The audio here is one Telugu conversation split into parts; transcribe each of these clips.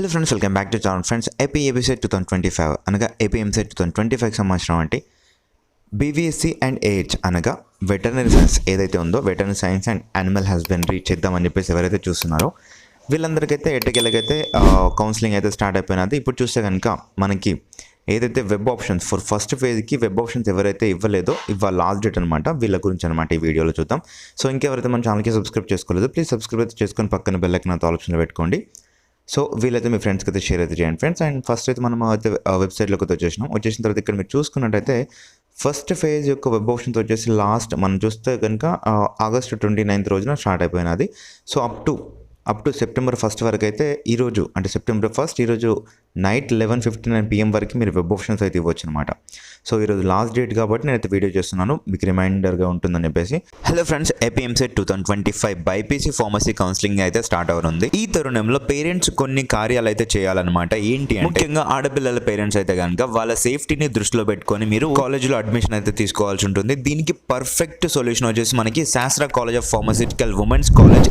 Hello friends welcome back to channel friends AP EAPCET two thousand twenty five అనగా AP two thousand twenty five సంవత్సరం అంటే బీవీఎస్సీ అండ్ ఏహెచ్ అనగా వెటర్నరీ సైన్స్ ఏదైతే ఉందో veterinary science and animal husbandry చేద్దామని చెప్పేసి ఎవరైతే చూస్తున్నారో వీళ్ళందరికైతే ఎట్టకెళ్ళకైతే కౌన్సిలింగ్ అయితే స్టార్ట్ అయిపోయినది. ఇప్పుడు చూస్తే కనుక మనకి ఏదైతే వెబ్ ఆప్షన్స్ ఫర్ ఫస్ట్ ఫేజ్కి వెబ్ ఆప్షన్స్ ఎవరైతే ఇవ్వలేదో ఇవాళ లాస్ట్ డేట్ అనమాట వీళ్ళ గురించి అనమాట ఈ వీడియోలో చూద్దాం. సో ఇంకెవరైతే మన ఛానల్కి సబ్స్క్రైబ్ చేసుకోలేదు ప్లీజ్ సబ్స్క్రైబ్ అయితే చేసుకొని పక్కన బెల్లకి నాతో ఆప్షన్లో పెట్టుకోండి. సో వీళ్ళైతే మీ ఫ్రెండ్స్కి అయితే షేర్ అయితే చేయండి ఫ్రెండ్స్ అండ్ ఫస్ట్ అయితే మనం అయితే వెబ్సైట్లోకి అయితే వచ్చేసినాం. వచ్చేసిన తర్వాత ఇక్కడ మీరు చూసుకున్నట్టయితే ఫస్ట్ ఫేజ్ యొక్క వెబ్ ఆప్షన్స్ వచ్చేసి లాస్ట్ మనం చూస్తే కనుక ఆగస్ట్ ట్వంటీ నైన్త్ రోజున start అయిపోయినది. So up to up to September first వరకు అయితే ఈరోజు అంటే సెప్టెంబర్ ఫస్ట్ ఈరోజు night eleven fifty nine PM వరకు మీరు వెబ్ ఆప్షన్స్ అయితే ఇవ్వచ్చు అనమాట సో ఈరోజు లాస్ట్ డేట్ కాబట్టి నేనైతే వీడియో చేస్తున్నాను. మీకు రిమైండర్గా ఉంటుందని చెప్పేసి. Hello friends APMC two thousand twenty five BiPC pharmacy counselling అయితే స్టార్ట్ అవుతుంది ఈ తరుణంలో పేరెంట్స్ కొన్ని కార్యాలు అయితే చేయాలన్నమాట. ఏంటి ముఖ్యంగా ఆడపిల్లల పేరెంట్స్ అయితే కనుక వాళ్ళ సేఫ్టీని దృష్టిలో పెట్టుకొని మీరు కాలేజ్లో అడ్మిషన్ అయితే తీసుకోవాల్సి ఉంటుంది. దీనికి పర్ఫెక్ట్ సొల్యూషన్ వచ్చేసి మనకి Sastra college of pharmaceutical women's college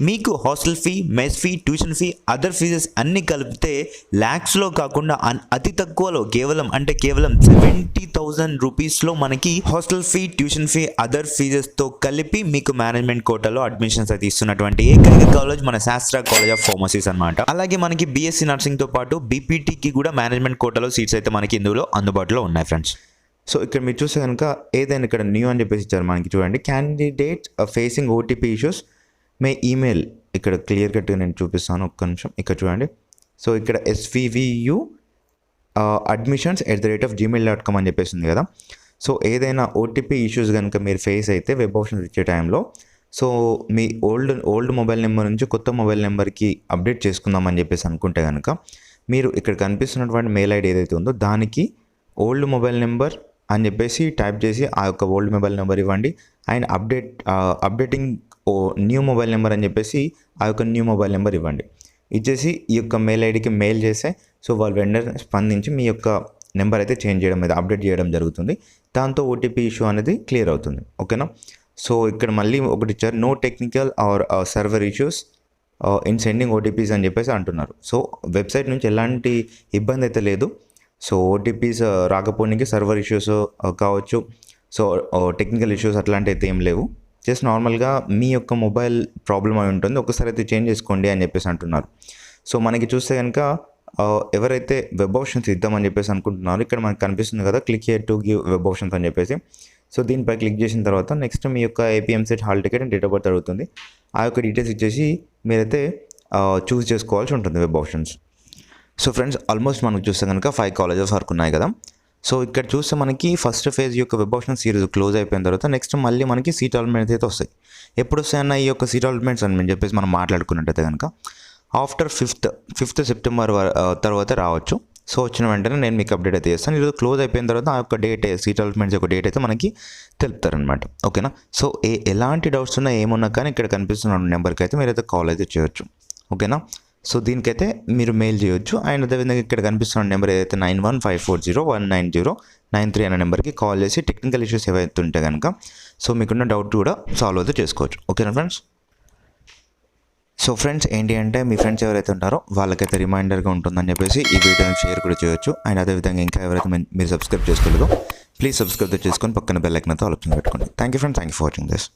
మీకు hostel fee mess fee tuition fee other fees అన్నీ కలిపితే ల్యాక్స్లో కాకుండా అన్- అతి తక్కువలో కేవలం అంటే కేవలం సెవెంటీ థౌజండ్ రూపీస్లో మనకి hostel fee tuition fee other ఫీజెస్తో కలిపి మీకు మేనేజ్మెంట్ కోటాలో అడ్మిషన్స్ అయితే ఇస్తున్నటువంటి ఏకైక కాలేజ్ మన శాస్త్ర కాలేజ్ ఆఫ్ ఫార్మసీస్ అనమాట అలాగే మనకి బీఎస్సీ నర్సింగ్తో పాటు బీపీటీకి కూడా మేనేజ్మెంట్ కోటాలో సీట్స్ అయితే మనకి ఇందులో అందుబాటులో ఉన్నాయి ఫ్రెండ్స్ సో ఇక్కడ మీరు చూస్తే కనుక ఏదైనా ఇక్కడ న్యూ అని చెప్పేసి ఇచ్చారు మనకి చూడండి. Candidate facing OTP issues may email ఇక్కడ క్లియర్ కట్గా నేను చూపిస్తాను. ఒక్క నిమిషం. ఇక్కడ చూడండి. సో ఇక్కడ SVVU admissions at the rate of Gmail dot com అని చెప్పేసి ఉంది కదా. సో ఏదైనా ఓటీపీ ఇష్యూస్ కనుక మీరు ఫేస్ అయితే వెబ్ ఆప్షన్స్ ఇచ్చే టైంలో సో మీ ఓల్డ్ ఓల్డ్ మొబైల్ నెంబర్ నుంచి కొత్త మొబైల్ నెంబర్కి అప్డేట్ చేసుకుందామని చెప్పేసి అనుకుంటే కనుక మీరు ఇక్కడ కనిపిస్తున్నటువంటి మెయిల్ ఐడి ఏదైతే ఉందో దానికి ఓల్డ్ మొబైల్ నెంబర్ అని చెప్పేసి టైప్ చేసి ఆ యొక్క ఓల్డ్ మొబైల్ నెంబర్ ఇవ్వండి. And update updating of new mobile number అని చెప్పేసి ఆ యొక్క న్యూ మొబైల్ నెంబర్ ఇవ్వండి. ఇచ్చేసి ఈ యొక్క మెయిల్ ఐడికి మెయిల్ చేస్తే సో వాళ్ళు వెంటనే స్పందించి మీ యొక్క నెంబర్ అయితే చేంజ్ చేయడం అయితే అప్డేట్ చేయడం జరుగుతుంది. దాంతో ఓటీపీ ఇష్యూ అనేది క్లియర్ అవుతుంది. ఓకేనా సో ఇక్కడ మళ్ళీ ఒకటి ఇచ్చారు no technical or server issues in sending OTPs అని చెప్పేసి అంటున్నారు. సో వెబ్సైట్ నుంచి ఎలాంటి ఇబ్బంది అయితే లేదు. సో ఓటీపీస్ uh, రాకపోవడానికి సర్వర్ ఇష్యూస్ uh, కావచ్చు. సో టెక్నికల్ ఇష్యూస్ అట్లాంటి అయితే ఏం లేవు. జస్ట్ నార్మల్గా మీ యొక్క మొబైల్ ప్రాబ్లం అయి ఉంటుంది ఒకసారి అయితే చేంజ్ చేసుకోండి అని చెప్పేసి అంటున్నారు. సో మనకి చూస్తే కనుక ఎవరైతే వెబ్ ఆప్షన్స్ ఇద్దామని చెప్పేసి అనుకుంటున్నారో ఇక్కడ మనకు కనిపిస్తుంది కదా click here to give web options అని చెప్పేసి. సో దీనిపై క్లిక్ చేసిన తర్వాత నెక్స్ట్ మీ యొక్క APM set hall ticket and date of birth అడుగుతుంది ఆ యొక్క డీటెయిల్స్ ఇచ్చేసి మీరైతే చూస్ చేసుకోవాల్సి ఉంటుంది web options. So friends almost మనకు చూస్తే కనుక ఫైవ్ కాలేజెస్ వరకు ఉన్నాయి కదా. సో ఇక్కడ చూస్తే మనకి ఫస్ట్ ఫేజ్ యొక్క వెబ్ ఆప్షన్ సిరీస్ క్లోజ్ అయిపోయిన తర్వాత నెక్స్ట్ మళ్ళీ మనకి సీట్ ఆల్మెంట్స్ అయితే వస్తాయి. ఎప్పుడు వస్తాయన్న ఈ యొక్క సీట్ ఆల్మెంట్స్ అని మేము చెప్పేసి మనం మాట్లాడుకున్నట్టయితే కనుక ఆఫ్టర్ ఫిఫ్త్ ఫిఫ్త్ సెప్టెంబర్ తర్వాత రావచ్చు. సో వచ్చిన వెంటనే నేను మీకు అప్డేట్ అయితే చేస్తాను. ఈరోజు క్లోజ్ అయిపోయిన తర్వాత ఆ యొక్క డేట్ సీట్ అలాట్మెంట్స్ యొక్క డేట్ అయితే మనకి తెలుపుతారనమాట ఓకేనా సో ఏ ఎలాంటి డౌట్స్ ఉన్నా ఏమున్నా కానీ ఇక్కడ కనిపిస్తున్న నెంబర్కి అయితే మీరైతే కాల్ అయితే చేయొచ్చు. ఓకేనా సో దీనికైతే మీరు మెయిల్ చేయొచ్చు. అండ్ అదేవిధంగా ఇక్కడ కనిపిస్తున్న నెంబర్ ఏదైతే nine one five four zero one nine zero nine three అనే నెంబర్కి కాల్ చేసి టెక్నికల్ ఇష్యూస్ ఏవైతే ఉంటే కనుక సో మీకున్న డౌట్ కూడా సాల్వ్ అయితే చేసుకోవచ్చు. ఓకేనా ఫ్రెండ్స్ సో ఫ్రెండ్స్ ఏంటి అంటే మీ ఫ్రెండ్స్ ఎవరైతే ఉంటారో వాళ్ళకైతే రిమైండర్గా ఉంటుందని చెప్పేసి ఈ వీడియోని షేర్ కూడా చేయొచ్చు. అండ్ అదేవిధంగా ఇంకా ఎవరైతే మీరు సబ్స్క్రైబ్ చేసుకోలేదో ప్లీజ్ సబ్స్క్రైబ్ చేసుకొని పక్కన బెల్ ఐకన్తో ఆలోచన పెట్టుకోండి. Thank you friends thank you for watching this